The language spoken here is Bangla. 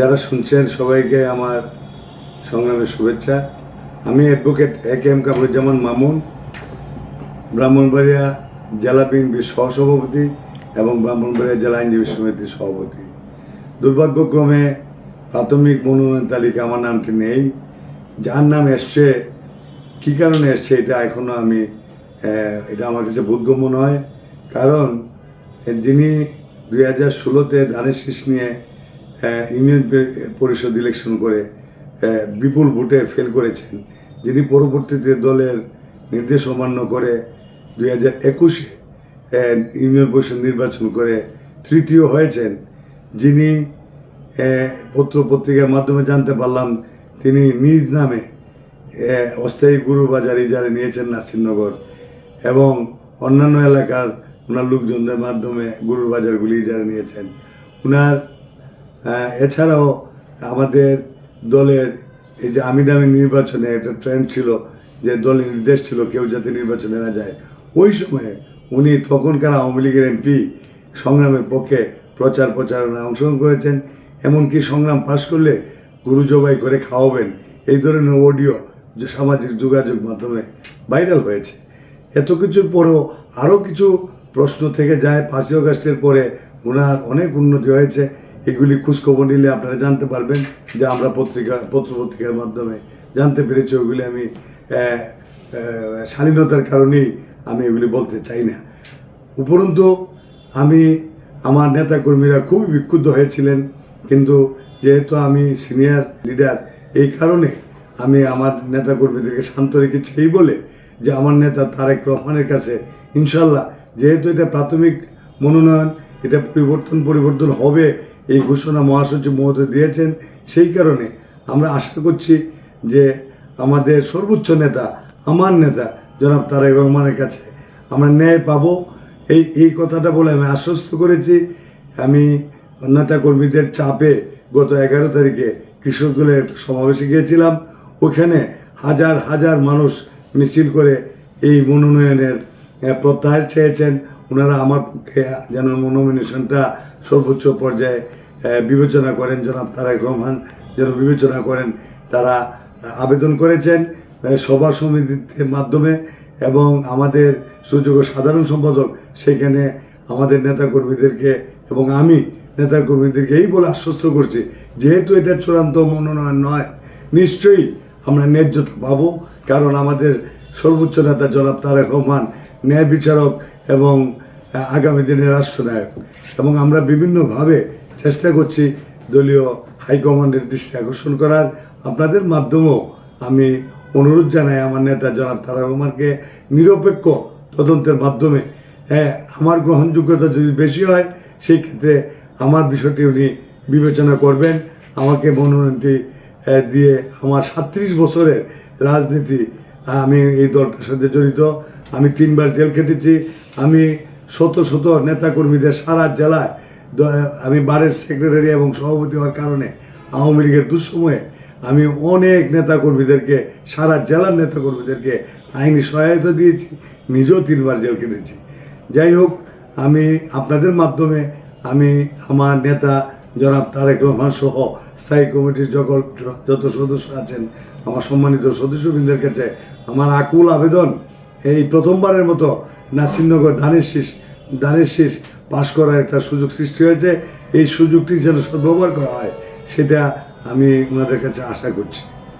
যারা শুনছেন, সবাইকে আমার সংগ্রামের শুভেচ্ছা। আমি advocate A K M Kamruzzaman Mamun, Brahmanbaria জেলা বিএনপির সহসভাপতি এবং ব্রাহ্মণবাড়িয়া জেলা আইনজীবী সমিতির সভাপতি। দুর্ভাগ্যক্রমে প্রাথমিক মনোনয়ন তালিকা আমার নামটি নেই। যার নাম এসছে, কী কারণে এসছে এটা এখনও আমি এটা আমার কাছে বোধগম্য নয়। কারণ, যিনি দুই হাজার ষোলোতে ধানের শীষ নিয়ে ইউনিয়ন পরিষদ ইলেকশন করে বিপুল ভোটে ফেল করেছেন। যিনি পরবর্তীতে দলের নির্দেশ অমান্য করে দুই হাজার একুশে ইউনিয়ন পরিষদ নির্বাচন করে তৃতীয় হয়েছেন। যিনি পত্র পত্রিকার মাধ্যমে জানতে পারলাম, তিনি নিজ নামে অস্থায়ী গুরু বাজার ইজারে নিয়েছেন নাসিরনগর এবং অন্যান্য এলাকার ওনার লোকজনদের মাধ্যমে গরুর বাজারগুলি ইজারা নিয়েছেন। ওনার এছাড়াও আমাদের দলের এই যে আমি দামি নির্বাচনে একটা ট্রেন্ড ছিল, যে দলের নির্দেশ ছিল কেউ যাতে নির্বাচনে না যায়। ওই সময়ে উনি তখনকার আওয়ামী লীগের এমপি সংগ্রামের পক্ষে প্রচার প্রচারণায় অংশগ্রহণ করেছেন। এমনকি সংগ্রাম পাশ করলে গুরু জবাই করে খাওয়াবেন। এই ধরনের অডিও যে সামাজিক যোগাযোগ মাধ্যমে ভাইরাল হয়েছে। এত কিছুর পরেও আরও কিছু প্রশ্ন থেকে যায়। পাঁচই অগাস্টের পরে ওনার অনেক উন্নতি হয়েছে। এগুলি খোঁজখবর নিলে আপনারা জানতে পারবেন যে আমরা পত্রিকা পত্র পত্রিকার মাধ্যমে জানতে পেরেছি ওগুলি আমি শালীনতার কারণেই আমি এগুলি বলতে চাই না। উপরন্তু, আমি, আমার নেতাকর্মীরা খুবই বিক্ষুব্ধ হয়েছিলেন, কিন্তু যেহেতু আমি সিনিয়র লিডার, এই কারণে আমি আমার নেতাকর্মীদেরকে শান্ত রেখেছি এই বলে যে আমার নেতা তারেক রহমানের কাছে ইনশাল্লাহ, যেহেতু এটা প্রাথমিক মনোনয়ন এটা পরিবর্তন পরিবর্তন হবে এই ঘোষণা মহাসচিব মহোদয় দিয়েছেন। সেই কারণে আমরা আশা করছি যে আমাদের সর্বোচ্চ নেতা, আমার নেতা, জনাব তারেক রহমানের কাছে আমরা ন্যায় পাবো। এই এই কথাটা বলে আমি আশ্বস্ত করেছি। আমি নেতা কর্মীদের চাপে গত এগারো তারিখে কৃষক দলের একটা সমাবেশে গিয়েছিলাম। ওখানে হাজার হাজার মানুষ মিছিল করে এই মনোনয়নের প্রত্যাহার চেয়েছেন, ওনারা আমার পক্ষে যেন মনোমিনেশনটা সর্বোচ্চ পর্যায়ে বিবেচনা করেন, জনাব তারেক রহমান যেন বিবেচনা করেন, তারা আবেদন করেছেন সভা সমিতির মাধ্যমে এবং আমাদের সুযোগ্য সাধারণ সম্পাদক সেখানে আমাদের নেতাকর্মীদেরকে এবং আমি নেতাকর্মীদেরকে এই বলে আশ্বস্ত করছি, যেহেতু এটা চূড়ান্ত মনোনয়ন নয়, নিশ্চয়ই আমরা ন্যায্যতা পাবো, কারণ আমাদের সর্বোচ্চ নেতা জনাব তারেক রহমান, ন্যায় বিচারক এবং আগামী দিনের রাষ্ট্রনায়ক। এবং আমরা বিভিন্নভাবে চেষ্টা করছি দলীয় হাইকমান্ডের দৃষ্টি আকর্ষণ করার। আপনাদের মাধ্যমেও আমি অনুরোধ জানাই আমার নেতা জনাব তারেক রহমানকে নিরপেক্ষ তদন্তের মাধ্যমে হ্যাঁ আমার গ্রহণযোগ্যতা যদি বেশি হয়, সেই ক্ষেত্রে আমার বিষয়টি উনি বিবেচনা করবেন। আমাকে মনোনয়নটি দিয়ে আমার সাত্রিশ বছরের রাজনীতি আমি এই দলটার সাথে জড়িত। আমি তিনবার জেল কেটেছি আমি শত শত নেতাকর্মীদের সারা জেলায় আমি বারের সেক্রেটারি এবং সভাপতি হওয়ার কারণে আওয়ামী লীগের দুঃসময়ে আমি অনেক নেতাকর্মীদেরকে, সারা জেলার নেতাকর্মীদেরকে আইনি সহায়তা দিয়েছি, নিজেও তিনবার জেল কেটেছি যাই হোক, আমি আপনাদের মাধ্যমে আমি আমার নেতা জনাব তারেক রহমান সহ স্থায়ী কমিটির যখন যত সদস্য আছেন, আমার সম্মানিত সদস্যবৃন্দের কাছে আমার আকুল আবেদন, এই প্রথমবারের মতো নাসিরনগর ধানের শীষ ধানের শীষ পাশ করার একটা সুযোগ সৃষ্টি হয়েছে। এই সুযোগটি যেন সদ্ব্যবহার করা হয়, সেটা আমি ওনাদের কাছে আশা করছি।